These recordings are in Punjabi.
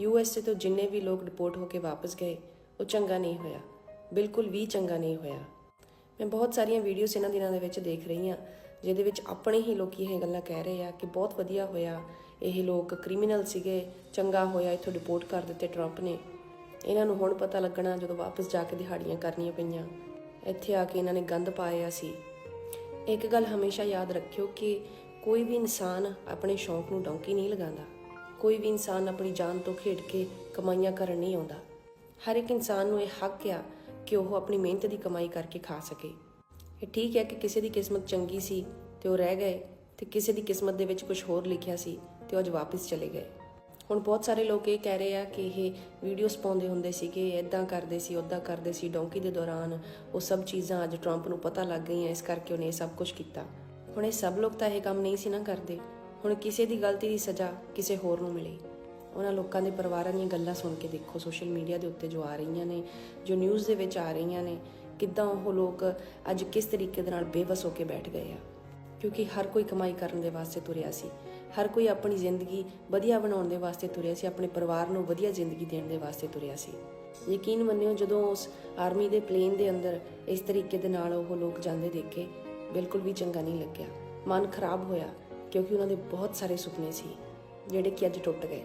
ਯੂਐਸਏ ਤੋਂ ਜਿੰਨੇ ਵੀ ਲੋਕ ਡਿਪੋਰਟ ਹੋ ਕੇ ਵਾਪਸ ਗਏ ਉਹ ਚੰਗਾ ਨਹੀਂ ਹੋਇਆ ਬਿਲਕੁਲ ਵੀ ਚੰਗਾ ਨਹੀਂ ਹੋਇਆ ਮੈਂ ਬਹੁਤ ਸਾਰੀਆਂ ਵੀਡੀਓਜ਼ ਇਹਨਾਂ ਦਿਨਾਂ ਦੇ ਵਿੱਚ ਦੇਖ ਰਹੀ ਹਾਂ ਜਿਹਦੇ ਵਿੱਚ ਆਪਣੇ ਹੀ ਲੋਕੀ ਇਹ ਗੱਲਾਂ ਕਹਿ ਰਹੇ ਆ ਕਿ ਬਹੁਤ ਵਧੀਆ ਹੋਇਆ ਇਹ ਲੋਕ ਕ੍ਰਿਮੀਨਲ ਸੀਗੇ ਚੰਗਾ ਹੋਇਆ ਇੱਥੋਂ ਡਿਪੋਰਟ ਕਰ ਦਿੱਤੇ ਟਰੰਪ ਨੇ ਇਹਨਾਂ ਨੂੰ ਹੁਣ ਪਤਾ ਲੱਗਣਾ ਜਦੋਂ ਵਾਪਸ ਜਾ ਕੇ ਦਿਹਾੜੀਆਂ ਕਰਨੀਆਂ ਪਈਆਂ ਇੱਥੇ ਆ ਕੇ ਇਹਨਾਂ ਨੇ ਗੰਦ ਪਾਇਆ ਸੀ ਇੱਕ ਗੱਲ ਹਮੇਸ਼ਾ ਯਾਦ ਰੱਖਿਓ ਕਿ ਕੋਈ ਵੀ ਇਨਸਾਨ ਆਪਣੇ ਸ਼ੌਂਕ ਨੂੰ ਡੌਂਕੀ ਨਹੀਂ ਲਗਾਉਂਦਾ ਕੋਈ ਵੀ ਇਨਸਾਨ ਆਪਣੀ ਜਾਨ ਤੋਂ ਖੇਡ ਕੇ ਕਮਾਈਆਂ ਕਰਨ ਨਹੀਂ ਆਉਂਦਾ। ਹਰ ਇੱਕ ਇਨਸਾਨ ਨੂੰ ਇਹ ਹੱਕ ਆ ਕਿ ਉਹ ਆਪਣੀ ਮਿਹਨਤ ਦੀ ਕਮਾਈ ਕਰਕੇ ਖਾ ਸਕੇ। ਇਹ ਠੀਕ ਹੈ ਕਿ ਕਿਸੇ ਦੀ ਕਿਸਮਤ ਚੰਗੀ ਸੀ ਤੇ ਉਹ ਰਹਿ ਗਏ ਤੇ ਕਿਸੇ ਦੀ ਕਿਸਮਤ ਦੇ ਵਿੱਚ ਕੁਝ ਹੋਰ ਲਿਖਿਆ ਸੀ ਤੇ ਉਹ ਅੱਜ ਵਾਪਸ ਚਲੇ ਗਏ। ਹੁਣ ਬਹੁਤ ਸਾਰੇ ਲੋਕ ਇਹ ਕਹਿ ਰਹੇ ਆ ਕਿ ਇਹ ਵੀਡੀਓਸ ਪਾਉਂਦੇ ਹੁੰਦੇ ਸੀਗੇ ਕਿ ਇਦਾਂ ਕਰਦੇ ਸੀ ਉਦਾਂ ਕਰਦੇ ਸੀ, ਡੌਂਕੀ ਦੇ ਦੌਰਾਨ ਉਹ ਸਭ ਚੀਜ਼ਾਂ ਅੱਜ ਟਰੰਪ ਨੂੰ ਪਤਾ ਲੱਗ ਗਈਆਂ, ਇਸ ਕਰਕੇ ਉਹਨੇ ਇਹ ਸਭ ਕੁਝ ਕੀਤਾ। ਹੁਣ ਇਹ ਸਭ ਲੋਕ ਤਾਂ ਇਹ ਕੰਮ ਨਹੀਂ ਸੀ ਨਾ ਕਰਦੇ। ਹੁਣ ਕਿਸੇ ਦੀ ਗਲਤੀ ਦੀ ਸਜ਼ਾ ਕਿਸੇ ਹੋਰ ਨੂੰ ਮਿਲੇ। ਉਹਨਾਂ ਲੋਕਾਂ ਦੇ ਪਰਿਵਾਰਾਂ ਦੀਆਂ ਗੱਲਾਂ ਸੁਣ ਕੇ ਦੇਖੋ ਸੋਸ਼ਲ ਮੀਡੀਆ ਦੇ ਉੱਤੇ ਜੋ ਆ ਰਹੀਆਂ ਨੇ, ਜੋ ਨਿਊਜ਼ ਦੇ ਵਿੱਚ ਆ ਰਹੀਆਂ ਨੇ, ਕਿੱਦਾਂ ਉਹ ਲੋਕ ਅੱਜ ਕਿਸ ਤਰੀਕੇ ਦੇ ਨਾਲ ਬੇਵਸ ਹੋ ਕੇ ਬੈਠ ਗਏ ਆ। ਕਿਉਂਕਿ ਹਰ ਕੋਈ ਕਮਾਈ ਕਰਨ ਦੇ ਵਾਸਤੇ ਤੁਰਿਆ ਸੀ। ਹਰ ਕੋਈ ਆਪਣੀ ਜ਼ਿੰਦਗੀ ਵਧੀਆ ਬਣਾਉਣ ਦੇ ਵਾਸਤੇ ਤੁਰਿਆ ਸੀ, ਆਪਣੇ ਪਰਿਵਾਰ ਨੂੰ ਵਧੀਆ ਜ਼ਿੰਦਗੀ ਦੇਣ ਦੇ ਵਾਸਤੇ ਤੁਰਿਆ ਸੀ। ਯਕੀਨ ਮੰਨਿਓ, ਜਦੋਂ ਉਸ ਆਰਮੀ ਦੇ ਪਲੇਨ ਦੇ ਅੰਦਰ ਇਸ ਤਰੀਕੇ ਦੇ ਨਾਲ ਉਹ ਲੋਕ ਜਾਂਦੇ ਦੇਖੇ, ਬਿਲਕੁਲ ਵੀ ਚੰਗਾ ਨਹੀਂ ਲੱਗਿਆ। ਮਨ ਖਰਾਬ ਹੋਇਆ। ਕਿਉਂਕਿ ਉਹਨਾਂ ਦੇ ਬਹੁਤ ਸਾਰੇ ਸੁਪਨੇ ਸੀ, ਜਿਹੜੇ ਕਿ ਅੱਜ ਟੁੱਟ ਗਏ।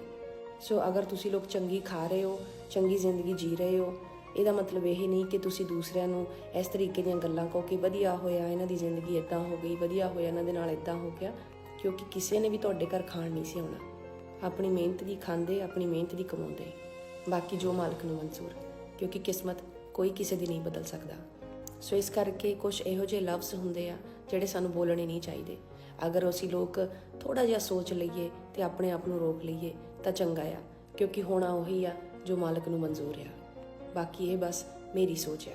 ਸੋ ਅਗਰ ਤੁਸੀਂ ਲੋਕ ਚੰਗੀ ਖਾ ਰਹੇ ਹੋ, ਚੰਗੀ ਜ਼ਿੰਦਗੀ ਜੀ ਰਹੇ ਹੋ, ਇਹਦਾ ਮਤਲਬ ਇਹ ਨਹੀਂ ਕਿ ਤੁਸੀਂ ਦੂਸਰਿਆਂ ਨੂੰ ਇਸ ਤਰੀਕੇ ਦੀਆਂ ਗੱਲਾਂ ਕਹੋ ਕਿ ਵਧੀਆ ਹੋਇਆ, ਇਹਨਾਂ ਦੀ ਜ਼ਿੰਦਗੀ ਇਦਾਂ ਹੋ ਗਈ, ਵਧੀਆ ਹੋਇਆ, ਇਹਨਾਂ ਦੇ ਨਾਲ ਇਦਾਂ ਹੋ ਗਿਆ, ਕਿਉਂਕਿ ਕਿਸੇ ਨੇ ਵੀ ਤੁਹਾਡੇ ਘਰ ਖਾਣ ਨਹੀਂ ਸੀ ਆਉਣਾ। ਆਪਣੀ ਮਿਹਨਤ ਦੀ ਖਾਂਦੇ, ਆਪਣੀ ਮਿਹਨਤ ਦੀ ਕਮਾਉਂਦੇ। ਬਾਕੀ ਜੋ ਮਾਲਕ ਨੂੰ ਮਨਜ਼ੂਰ, ਕਿਉਂਕਿ ਕਿਸਮਤ ਕੋਈ ਕਿਸੇ ਦੀ ਨਹੀਂ ਬਦਲ ਸਕਦਾ। ਸੋ ਇਸ ਕਰਕੇ ਕੁਝ ਇਹੋ ਜਿਹੇ ਲਫ਼ਜ਼ ਹੁੰਦੇ ਆ ਜਿਹੜੇ ਸਾਨੂੰ ਬੋਲਣੇ ਨਹੀਂ ਚਾਹੀਦੇ। ਅਗਰ ਅਸੀਂ ਲੋਕ ਥੋੜਾ ਜਿਹਾ ਸੋਚ ਲਈਏ ਤੇ ਆਪਣੇ ਆਪ ਨੂੰ ਰੋਕ ਲਈਏ, ਤਾਂ ਚੰਗਾ ਆ, ਕਿਉਂਕਿ ਹੋਣਾ ਉਹੀ ਆ ਜੋ ਮਾਲਕ ਨੂੰ ਮਨਜ਼ੂਰ ਆ। ਬਾਕੀ ਇਹ ਬਸ ਮੇਰੀ ਸੋਚ ਆ।